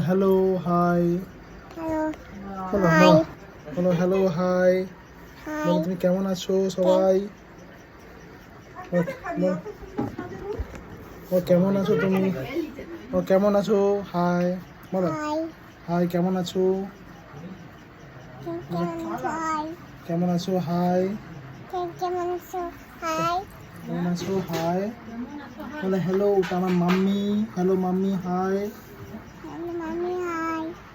Hello hi hello বলো hello hi বলো তুমি কেমন আছো সবাই? ও- কেমন আছো তুমি? ও কেমন আছো? হাই বলো। হাই কেমন আছো? হাই কেমন আছো? হাই কেমন আছো? হাই কেমন আছো? হাই বলে হ্যালো ওটা আমার mummy. Hello mummy hi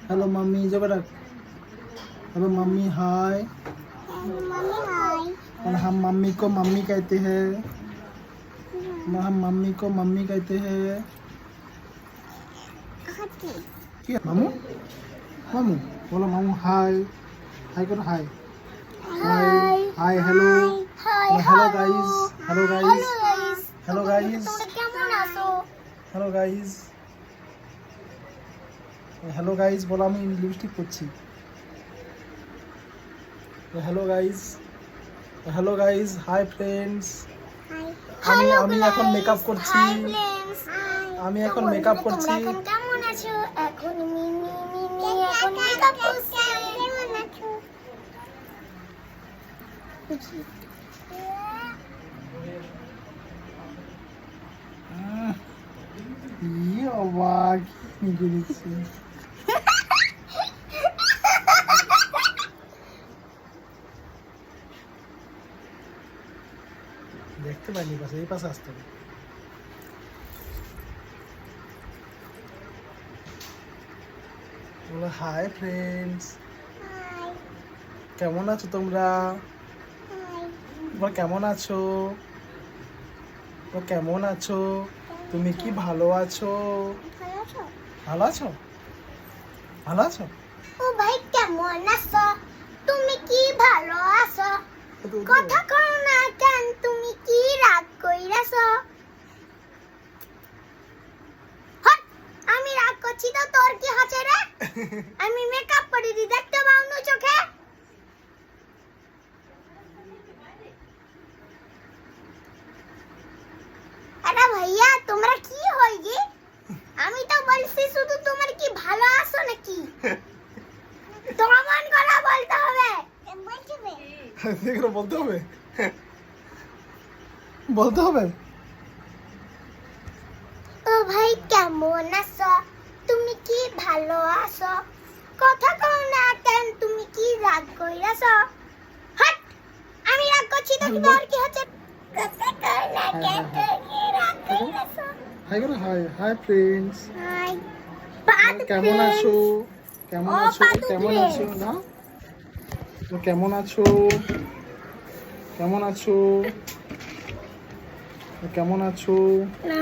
hello mummy जब रख हेलो मम्मी हाय और हम मम्मी को मम्मी कहते हैं। हम मम्मी को मम्मी कहते हैं। क्या मामू? मामू बोलो मामू हाय हाय करो hi hi hi hello hello guys hello guys hello guys hello guys hello guys বলো আমি লিপস্টিক করছি hello guys hello guys hi friends আমি আমি এখন মেকআপ করছি। আমি এখন মেকআপ করছি। কেমন ইয়ে কি করেছিস দেখতে পাইনি পাশে এই পাশে আসতে হবে। বলো হাই ফ্রেন্ডস কেমন আছো তোমরা? তোমরা কেমন আছো? তোমরা কেমন আছো? তুমি কি ভালো আছো? ভালো আছো? ভালো আছো? ভালো আছো? ও ভাই কেমন আছো? তুমি কি ভালো আছো? কথা কও না কেন তুমি কি রাগ কইরাছো হট আমি রাগ করছি তো তোর কি হচ্ছে রে আমি মেকআপ করে দি দেখতে পাও না চোখে আরে ভাইয়া তোমরা কি হই গে আমি তো বলছি শুধু তোমার কি ভালো আছো নাকি তোমার মন করা বলতে হবে বলতে এগুলো বলতে হবে বলতে হবে ও ভাই কেমন আছো তুমি কি ভালো আছো কথা কও না কেন তুমি কি রাগ কইরাছো? হাট আমি রাগ করছি তো কি আর কি হচ্ছে? কথা কও না কেন তুমি রাগ কইরাছো? হাই করো হাই হাই ফ্রেন্ডস হাই বাদ কেমন আছো? কেমন আছো? কেমন আছো না? তো কেমন আছো? কেমন আছো? কেমন আছো? না।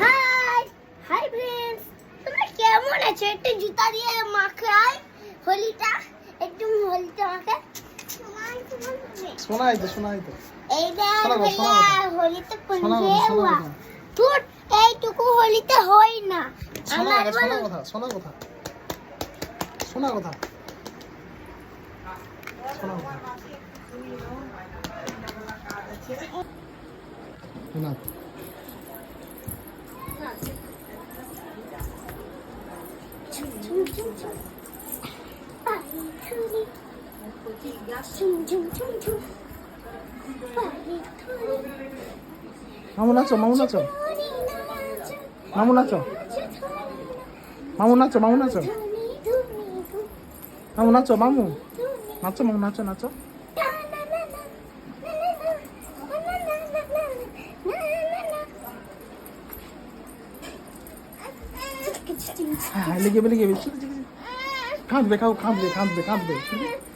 হাই হাই ফ্রেন্ডস তোমরা কেমন আছো? একটু জুতা দিয়ে মাখাই হোলিটা একটু হোলিটা মাখে। শোনাই তো শোনাই তো এই দেখ শোনা গো, শোনা ভাইয়া গো। হোলিতে শোনা পুঞ্জে কথা শোনা হুয়া কথা। 하나. 충충충충. 빨리 토리. 충충충충. 빨리 토리. 마무나죠, 마무나죠. 마무나죠. 마무나죠, 마무나죠. 마무나죠, 마무. 나죠, 마무나죠, 나죠. हाँ लीजिए लीजिए खाँच दे खाओ खाँच दे खाँच दे खाँच दे